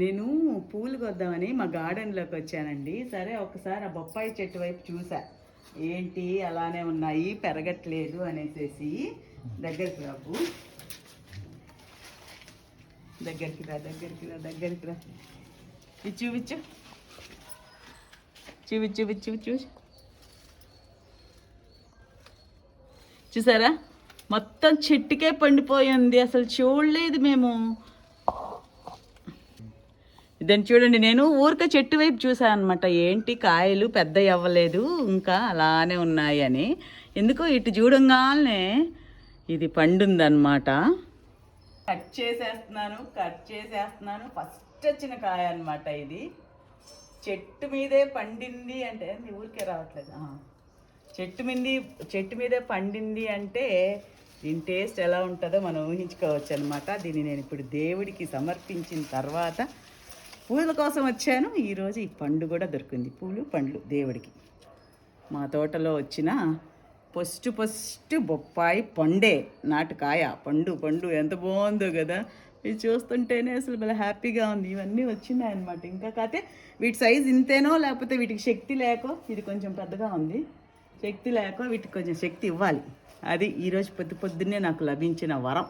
నేను పూలు కొద్దామని మా గార్డెన్లోకి వచ్చానండి. సరే ఒకసారి ఆ బొప్పాయి చెట్టు వైపు చూసా. ఏంటి అలానే ఉన్నాయి పెరగట్లేదు అనేసి దగ్గరికి రాబు దగ్గరికి రా దగ్గరికి రా దగ్గరికి రా. ఇది చూపించు. చూపించు చూపించు చూసి చూసారా? మొత్తం చెట్టుకే పండిపోయింది అసలు చూడలేదు మేము. దాన్ని చూడండి నేను ఊరికే చెట్టు వైపు చూసాను అనమాట ఏంటి కాయలు పెద్ద అవ్వలేదు ఇంకా అలానే ఉన్నాయి అని. ఎందుకో ఇటు చూడంగానే ఇది పండుందన్నమాట. కట్ చేసేస్తున్నాను కట్ చేసేస్తున్నాను. ఫస్ట్ వచ్చిన కాయ అన్నమాట ఇది. చెట్టు మీదే పండింది అంటే ఊరికే రావట్లేదు. చెట్టు మీది చెట్టు మీదే పండింది అంటే దీని టేస్ట్ ఎలా ఉంటుందో మనం ఊహించుకోవచ్చు అనమాట దీన్ని నేను ఇప్పుడు దేవుడికి సమర్పించిన తర్వాత పూల కోసం వచ్చాను. ఈరోజు ఈ పండు కూడా దొరికింది. పూలు పండ్లు దేవుడికి. మా తోటలో వచ్చిన ఫస్ట్ ఫస్ట్ బొప్పాయి పండే నాటుకాయ. పండు పండు ఎంత బాగుందో కదా. ఇది చూస్తుంటేనే అసలు భలే హ్యాపీగా ఉంది. ఇవన్నీ వచ్చినాయి అనమాట ఇంకా కాకపోతే వీటి సైజ్ ఇంతేనో లేకపోతే వీటికి శక్తి లేకో ఇది కొంచెం పెద్దగా ఉంది. శక్తి లేకో వీటికి కొంచెం శక్తి ఇవ్వాలి. అది ఈరోజు పొద్దు పొద్దున్నే నాకు లభించిన వరం.